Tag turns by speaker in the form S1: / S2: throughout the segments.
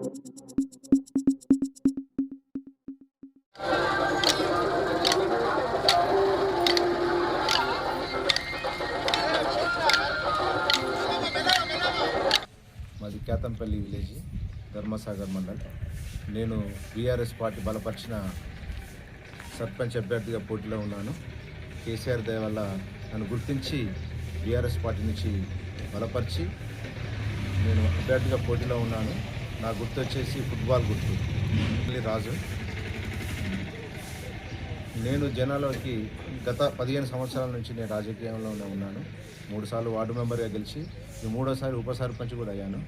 S1: మాది కేతంపల్లి విలేజ్ ధర్మసాగర్ మండల్. నేను BRS party బలపరిచిన సర్పంచ్ అభ్యర్థిగా పోటీలో ఉన్నాను. కేసీఆర్ దయ వల్ల నన్ను గుర్తించి బీఆర్ఎస్ పార్టీ నుంచి బలపరిచి నేను అభ్యర్థిగా పోటీలో ఉన్నాను. నా గుర్తు వచ్చేసి ఫుట్బాల్ గుర్తు. రాజు. నేను జనాలకి గత పదిహేను సంవత్సరాల నుంచి నేను రాజకీయంలోనే ఉన్నాను. మూడుసార్లు వార్డు మెంబర్గా గెలిచి ఈ మూడోసారి ఉప సర్పంచ్ కూడా అయ్యాను.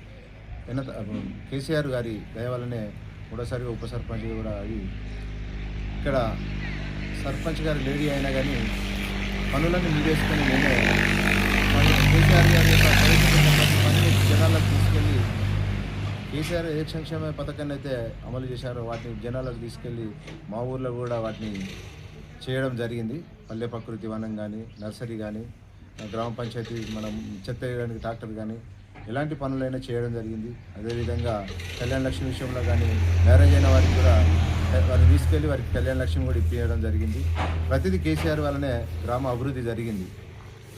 S1: ఎన్న కేసీఆర్ గారి దయ వల్లనే ఉపసర్పంచ్ ఉప సర్పంచ్ కూడా అయ్యి ఇక్కడ సర్పంచ్ గారు లేడీ అయినా కానీ పనులన్నీ మీదేసుకొని నేనే కేసీఆర్ గారి యొక్క పనిని జనాలకు కేసీఆర్ ఏ సంక్షేమ పథకాన్ని అయితే అమలు చేశారో వాటిని జనాలకు తీసుకెళ్ళి మా ఊర్లో కూడా వాటిని చేయడం జరిగింది. పల్లె ప్రకృతి వనం కానీ నర్సరీ కానీ గ్రామ పంచాయతీ మనం చెత్త వేయడానికి ట్రాక్టర్ కానీ ఎలాంటి పనులైనా చేయడం జరిగింది. అదేవిధంగా కళ్యాణ లక్ష్మి విషయంలో కానీ మ్యారేజ్ అయిన వారికి కూడా వారిని తీసుకెళ్ళి వారికి కళ్యాణ లక్ష్మి కూడా ఇప్పించడం జరిగింది. ప్రతిదీ కేసీఆర్ వల్లనే గ్రామ అభివృద్ధి జరిగింది.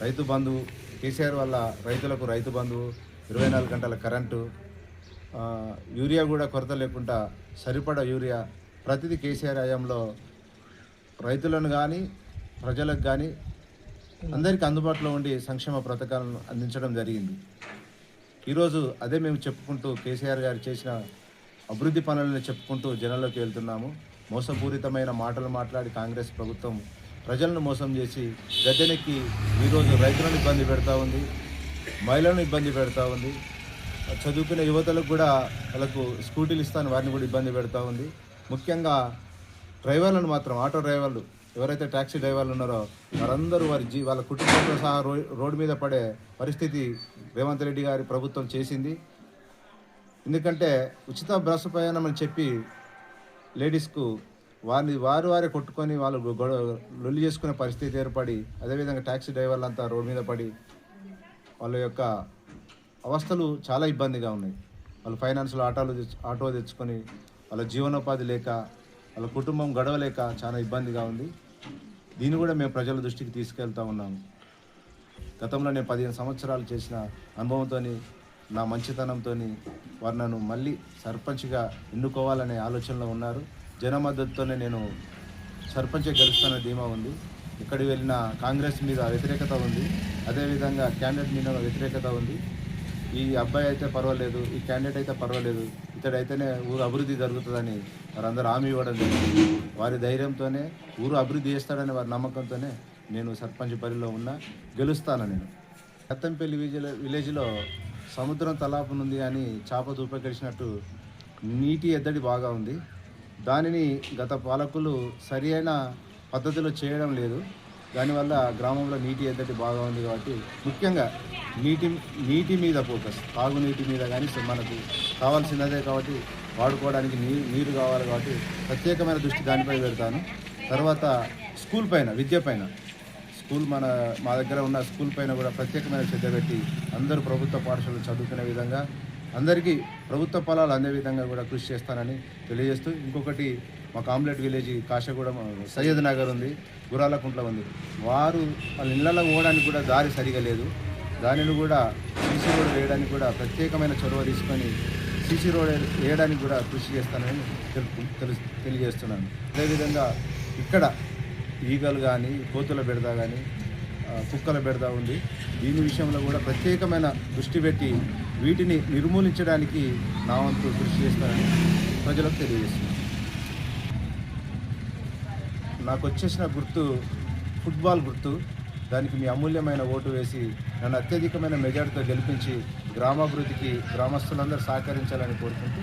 S1: రైతు బంధువు కేసీఆర్ వల్ల రైతులకు రైతు బంధువు ఇరవై నాలుగు గంటల కరెంటు యూరియా కూడా కొరత లేకుండా సరిపడా యూరియా ప్రతిదీ కేసీఆర్ హయాంలో రైతులను కానీ ప్రజలకు కానీ అందరికీ అందుబాటులో ఉండి సంక్షేమ పథకాలను అందించడం జరిగింది. ఈరోజు అదే మేము చెప్పుకుంటూ కేసీఆర్ గారు చేసిన అభివృద్ధి పనులను చెప్పుకుంటూ జనంలోకి వెళ్తున్నాము. మోసపూరితమైన మాటలు మాట్లాడి కాంగ్రెస్ ప్రభుత్వం ప్రజలను మోసం చేసి గద్దెనెక్కి ఈరోజు రైతులను ఇబ్బంది పెడతా ఉంది మహిళలను ఇబ్బంది పెడతా ఉంది. చదువుకునే యువతలకు కూడా వాళ్ళకు స్కూటీలు ఇస్తాను వారిని కూడా ఇబ్బంది పెడతా ఉంది. ముఖ్యంగా డ్రైవర్లను మాత్రం ఆటో డ్రైవర్లు ఎవరైతే ట్యాక్సీ డ్రైవర్లు ఉన్నారో వారందరూ వారి జీ వాళ్ళ కుటుంబంతో సహా రో రోడ్డు మీద పడే పరిస్థితి రేవంత్ రెడ్డి గారి ప్రభుత్వం చేసింది. ఎందుకంటే ఉచిత బస్సు ప్రయాణం అని చెప్పి లేడీస్కు వారిని వారు వారే కొట్టుకొని వాళ్ళు గొడవ లొల్లి చేసుకునే పరిస్థితి ఏర్పడి అదేవిధంగా ట్యాక్సీ డ్రైవర్లంతా రోడ్డు మీద పడి వాళ్ళ యొక్క అవస్థలు చాలా ఇబ్బందిగా ఉన్నాయి. వాళ్ళు ఫైనాన్స్లో ఆటోలు తెచ్చు ఆటో తెచ్చుకొని వాళ్ళ జీవనోపాధి లేక వాళ్ళ కుటుంబం గడవలేక చాలా ఇబ్బందిగా ఉంది. దీన్ని కూడా మేము ప్రజల దృష్టికి తీసుకెళ్తా ఉన్నాము. గతంలో నేను పదిహేను సంవత్సరాలు చేసిన అనుభవంతో నా మంచితనంతో వారు నన్ను మళ్ళీ సర్పంచ్గా ఎన్నుకోవాలనే ఆలోచనలో ఉన్నారు. జన మద్దతుతోనే నేను సర్పంచ్ గెలుస్తాన ధీమా ఉంది. ఇక్కడికి వెళ్ళిన కాంగ్రెస్ మీద వ్యతిరేకత ఉంది. అదేవిధంగా క్యాండిడేట్ మీద వ్యతిరేకత ఉంది. ఈ అబ్బాయి అయితే పర్వాలేదు ఈ క్యాండిడేట్ అయితే పర్వాలేదు ఇతడైతేనే ఊరు అభివృద్ధి జరుగుతుందని వారందరూ హామీ ఇవ్వడం జరిగింది. వారి ధైర్యంతోనే ఊరు అభివృద్ధి చేస్తాడనే వారి నమ్మకంతోనే నేను సర్పంచ్ పరిలో ఉన్నా గెలుస్తాను నేను. కత్తంపల్లి విలేజ్లో విలేజ్లో సముద్రం తలాపునుంది అని చేప దూపగడిచినట్టు నీటి ఎద్దడి బాగా ఉంది. దానిని గత పాలకులు సరి అయిన పద్ధతిలో చేయడం లేదు. దానివల్ల గ్రామంలో నీటి ఎద్దడి బాగా ఉంది కాబట్టి ముఖ్యంగా నీటి నీటి మీద ఫోకస్ తాగునీటి మీద కానీ మనకు కావాల్సినదే కాబట్టి వాడుకోవడానికి నీరు నీరు కావాలి కాబట్టి ప్రత్యేకమైన దృష్టి దానిపై పెడతాను. తర్వాత స్కూల్ పైన విద్య పైన. స్కూల్ మన మా దగ్గర ఉన్న స్కూల్ పైన కూడా ప్రత్యేకమైన శ్రద్ధ పెట్టి అందరూ ప్రభుత్వ పాఠశాలలు చదువుకునే విధంగా అందరికీ ప్రభుత్వ పొలాలు అందే విధంగా కూడా కృషి చేస్తానని తెలియజేస్తూ ఇంకొకటి మా కాంప్లెట్ విలేజ్ కాశగూడెం సయ్యద్ నగర్ ఉంది గురాలకుంట్ల ఉంది. వారు వాళ్ళ ఇళ్ళలో పోవడానికి కూడా దారి సరిగా లేదు. దానిని కూడా సీసీ రోడ్ వేయడానికి కూడా ప్రత్యేకమైన చొరవ తీసుకొని సీసీ రోడ్ వేయడానికి కూడా కృషి చేస్తానని తెలుపు తెలు తెలియజేస్తున్నాను. అదేవిధంగా ఇక్కడ ఈగలు కానీ కోతుల బెడద కానీ కుక్కల బెడద ఉంది. దీని విషయంలో కూడా ప్రత్యేకమైన దృష్టి పెట్టి వీటిని నిర్మూలించడానికి నా వంతు కృషి చేస్తానని ప్రజలకు తెలియజేస్తున్నాను. నాకు వచ్చేసిన గుర్తు ఫుట్బాల్ గుర్తు. దానికి మీ అమూల్యమైన ఓటు వేసి నన్ను అత్యధికమైన మెజార్టీతో గెలిపించి గ్రామాభివృద్ధికి గ్రామస్తులందరూ సహకరించాలని కోరుకుంటూ.